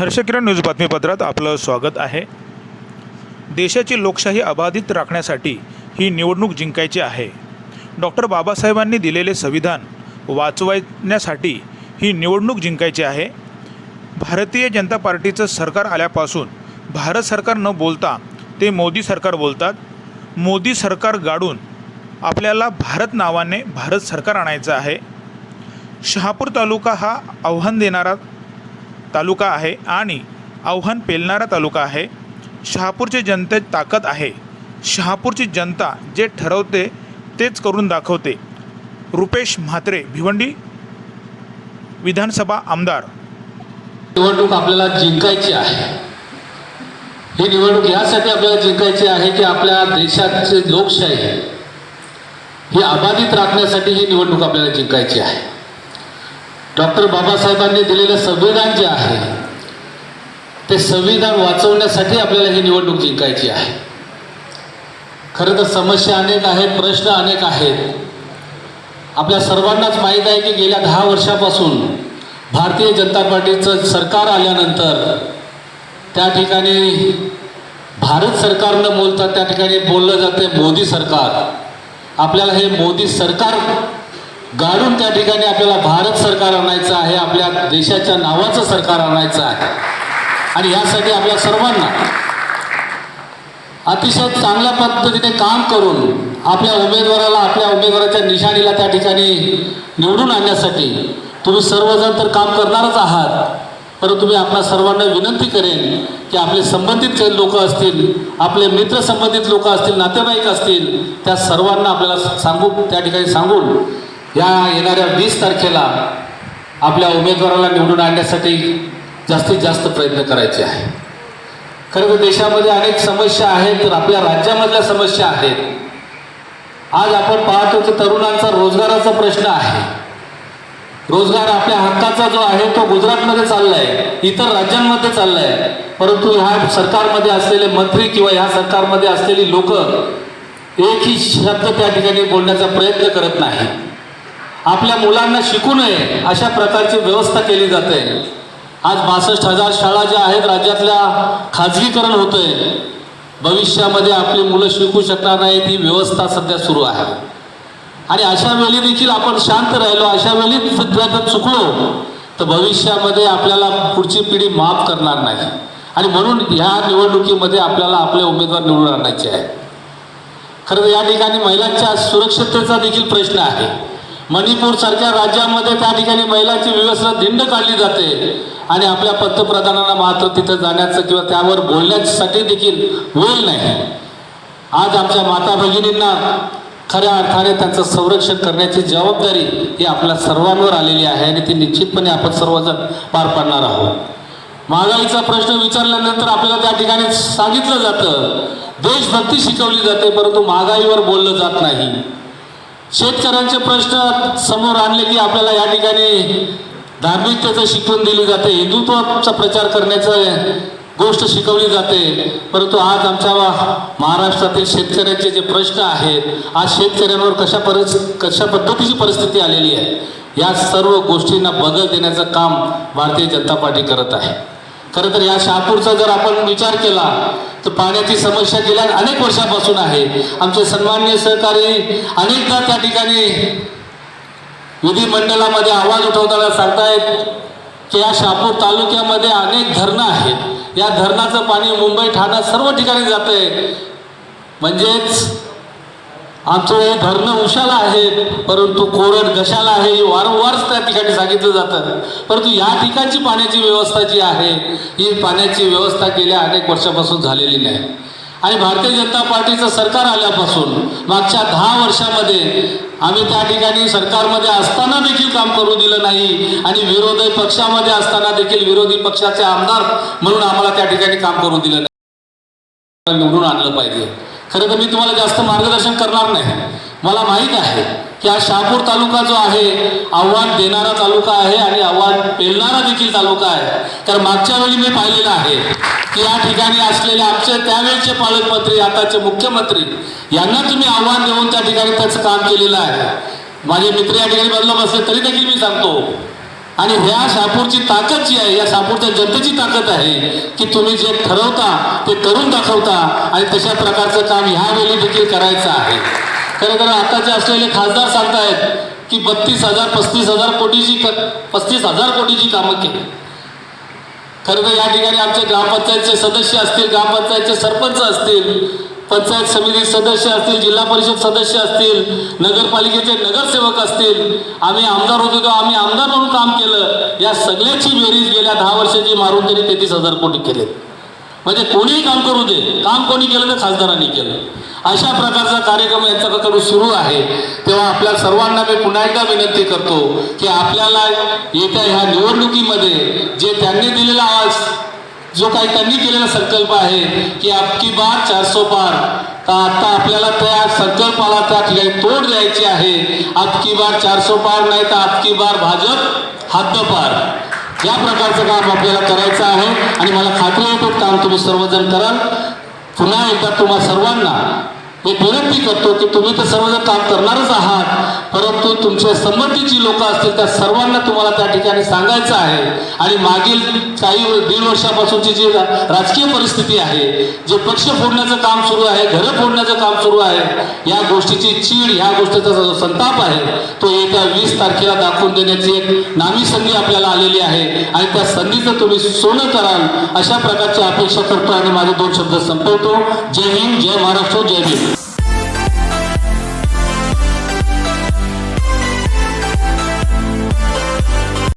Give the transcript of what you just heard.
हर्षकिरण news बातमीपत्रात आपलं स्वागत आहे. देशाची लोकशाही अबाधित राखण्यासाठी ही निवडणूक जिंकायची आहे. डॉक्टर बाबासाहेबांनी दिलेले संविधान वाचवण्यासाठी ही निवडणूक जिंकायची आहे. भारतीय जनता पार्टीचं सरकार आल्यापासून भारत सरकार न बोलता ते मोदी सरकार बोलतात. मोदी सरकार गाडून आपल्याला भारत नावाने भारत सरकार आणायचं आहे. शहापूर तालुका हा आव्हान देणारा तालुका आहे आणि आव्हान पेलणारा तालुका आहे. शहापूरची जनतेत ताकद आहे. शहापूरची जनता जे ठरवते तेच करून दाखवते. रुपेश म्हात्रे भिवंडी विधानसभा आमदार. निवडणूक आपल्याला जिंकायची आहे. ही निवडणूक यासाठी आपल्याला जिंकायची आहे की आपल्या देशाची लोकशाही ही अबाधित राखण्यासाठी ही निवडणूक आपल्याला जिंकायची आहे. डॉक्टर बाबासाहेबांनी दिलेलं संविधान जे आहे ते संविधान वाचवण्यासाठी आपल्याला ही निवडणूक जिंकायची आहे. खरं तर समस्या अनेक आहेत प्रश्न अनेक आहेत. आपल्या सर्वांनाच माहीत आहे की गेल्या दहा वर्षापासून भारतीय जनता पार्टीचं सरकार आल्यानंतर त्या ठिकाणी भारत सरकार न बोलता त्या ठिकाणी बोललं जाते मोदी सरकार. आपल्याला हे मोदी सरकार गाडून त्या ठिकाणी आपल्याला भारत सरकार आणायचं आहे आपल्या देशाच्या नावाचं सरकार आणायचं आहे. आणि यासाठी आपल्या सर्वांना अतिशय चांगल्या पद्धतीने काम करून आपल्या उमेदवाराला आपल्या उमेदवाराच्या निशाणीला त्या ठिकाणी निवडून आणण्यासाठी तुम्ही सर्वजण तर काम करणारच आहात परंतु मी आपल्या सर्वांना विनंती करेन की आपले संबंधित लोक असतील आपले मित्र संबंधित लोक असतील नातेवाईक असतील त्या सर्वांना आपल्याला सांगू त्या ठिकाणी सांगून या येणाऱ्या वीस तारखेला आपल्या उमेदवाराला निवडून आणण्यासाठी जास्तीत जास्त प्रयत्न करायचे आहे खरं तर देशामध्ये अनेक समस्या आहेत तर आपल्या राज्यामधल्या समस्या आहेत. आज आपण पाहतो की तरुणांचा रोजगाराचा प्रश्न आहे. रोजगार आपल्या हक्काचा जो आहे तो गुजरातमध्ये चाललाय इतर राज्यांमध्ये चाललाय. परंतु ह्या सरकारमध्ये असलेले मंत्री किंवा ह्या सरकारमध्ये असलेली लोक एकही शब्द त्या ठिकाणी बोलण्याचा प्रयत्न करत नाही आपल्या मुलांना शिकू नये अशा प्रकारची व्यवस्था केली जाते. आज बासष्ट हजार शाळा ज्या आहेत राज्यातल्या खाजगीकरण होतंय. भविष्यामध्ये आपली मुलं शिकू शकणार नाहीत ही व्यवस्था सध्या सुरू आहे. आणि अशा वेळी देखील आपण शांत राहिलो अशा वेळी सुद्धा जर चुकलो तर भविष्यामध्ये आपल्याला पुढची पिढी माफ करणार नाही. आणि म्हणून ह्या निवडणुकीमध्ये आपल्याला आपले उमेदवार निवडून आणायचे आहे. खरं तर या ठिकाणी महिलांच्या सुरक्षिततेचा देखील प्रश्न आहे. मणिपूर सारख्या राज्यामध्ये त्या ठिकाणी महिलांची व्यवस्था धिंड काढली जाते. आणि आपल्या पंतप्रधानांना मात्र तिथं जाण्याचं किंवा त्यावर बोलण्यासाठी देखील वेळ नाही. आज आमच्या माता भगिनींना खऱ्या अर्थाने त्यांचं संरक्षण करण्याची जबाबदारी ही आपल्या सर्वांवर आलेली आहे आणि ती निश्चितपणे आपण सर्वजण पार पाडणार आहोत. महागाईचा प्रश्न विचारल्यानंतर आपल्याला त्या ठिकाणी सांगितलं जातं. देशभक्ती शिकवली जाते परंतु महागाईवर बोललं जात नाही. शेतकऱ्यांचे प्रश्न समोर आणले की आपल्याला या ठिकाणी धार्मिकतेचं शिकवण दिली जाते हिंदुत्वाचा प्रचार करण्याचं गोष्ट शिकवली जाते. परंतु आज आमच्या महाराष्ट्रातील शेतकऱ्यांचे जे प्रश्न आहेत आज शेतकऱ्यांवर कशा परिस कशा पद्धतीची परिस्थिती आलेली आहे या सर्व गोष्टींना बदल देण्याचं काम भारतीय जनता पार्टी करत आहे. खरं तर या शहापूरचा जर आपण विचार केला तर पाण्याची समस्या गेल्या अनेक वर्षापासून आहे. आमचे सन्माननीय सहकारी अनेकदा त्या ठिकाणी विधिमंडळामध्ये आवाज उठवताना सांगतायत की या शहापूर तालुक्यामध्ये अनेक धरणं आहेत. या धरणाचं पाणी मुंबई ठाणा सर्व ठिकाणी जातंय. म्हणजेच आमचं हे धरणं उशाला आहेत परंतु कोरड घशाला आहे हे वारंवारच त्या ठिकाणी सांगितलं जातं. परंतु या ठिकाणची पाण्याची व्यवस्था जी आहे ही पाण्याची व्यवस्था गेल्या अनेक वर्षापासून झालेली नाही. आणि भारतीय जनता पार्टीचं सरकार आल्यापासून मागच्या दहा वर्षामध्ये आम्ही त्या ठिकाणी सरकारमध्ये असताना देखील काम करू दिलं नाही आणि विरोधी पक्षामध्ये असताना देखील विरोधी पक्षाचे आमदार म्हणून आम्हाला त्या ठिकाणी काम करू दिलं नाही. निवडून आणलं पाहिजे. खरं तर मी तुम्हाला जास्त मार्गदर्शन करणार नाही. मला माहीत आहे की हा शहापूर तालुका जो आहे आव्हान देणारा तालुका आहे आणि आव्हान पेलणारा देखील तालुका आहे. तर मागच्या वेळी मी पाहिलेलं आहे की या ठिकाणी असलेले आमचे त्यावेळचे पालकमंत्री आताचे मुख्यमंत्री यांना तुम्ही आव्हान देऊन त्या ठिकाणी त्याचं काम केलेलं आहे. माझे मित्र या ठिकाणी बदलत बसले तरी देखील मी सांगतो आणि ह्या सापूरची ताकद जी आहे या सापूरच्या जनतेची ताकद आहे की तुम्ही जे ठरवता ते करून दाखवता आणि तशा प्रकारचं काम ह्यावेळी देखील करायचं आहे. खरं तर आताचे असलेले खासदार सांगतायत की बत्तीस हजार पस्तीस हजार कोटीची पस्तीस हजार कोटीची कामं केली. खरं तर या ठिकाणी आमचे ग्रामपंचायतचे सदस्य असतील ग्रामपंचायतचे सरपंच असतील पंचायत समिती सदस्य असतील जिल्हा परिषद सदस्य असतील नगरपालिकेचे नगरसेवक असतील आम्ही आमदार होतो तेव्हा आम्ही आमदार म्हणून काम केलं. या सगळ्याची बेरीज गेल्या दहा वर्षाची मारून तरी तेहतीस हजार कोटी केले म्हणजे कोणीही काम करू दे. काम कोणी केलं तर खासदारांनी केलं. अशा प्रकारचा कार्यक्रम यांच्याकडून सुरू आहे. तेव्हा आपल्या सर्वांना मी पुन्हा एकदा विनंती करतो की आपल्याला येत्या ह्या निवडणुकीमध्ये जे त्यांनी दिलेला आवाज जो काही त्यांनी केलेला संकल्प आहे की आपकी बार चारसो पार. तर आता आपल्याला त्या संकल्पाला त्या ठिकाणी तोड द्यायची आहे? आपकी बार चारसो पार नाही तर आपकी बार भाजप हद्दपार या प्रकारचं काम आपल्याला करायचं आहे आणि मला खात्री आहे काम तुम्ही सर्वजण कराल. पुन्हा एकदा तुम्हा सर्वांना मी विनंती करतो की तुम्ही तर सर्वजण काम करणारच आहात परंतु तुमच्या संबंधीची लोक असतील त्या सर्वांना तुम्हाला त्या ठिकाणी सांगायचं आहे. आणि मागील काही दीड वर्षापासूनची जी राजकीय परिस्थिती आहे जे पक्ष फोडण्याचं काम सुरू आहे घरं फोडण्याचं काम सुरू आहे या गोष्टीची चीड ह्या गोष्टीचा जो संताप आहे तो येत्या वीस तारखेला दाखवून देण्याची एक नामी संधी आपल्याला आलेली आहे. आणि त्या संधीचं तुम्ही सोनं कराल अशा प्रकारची अपेक्षा करतो आणि माझे दोन शब्द संपवतो. जय हिंद जय महाराष्ट्र जय भीम.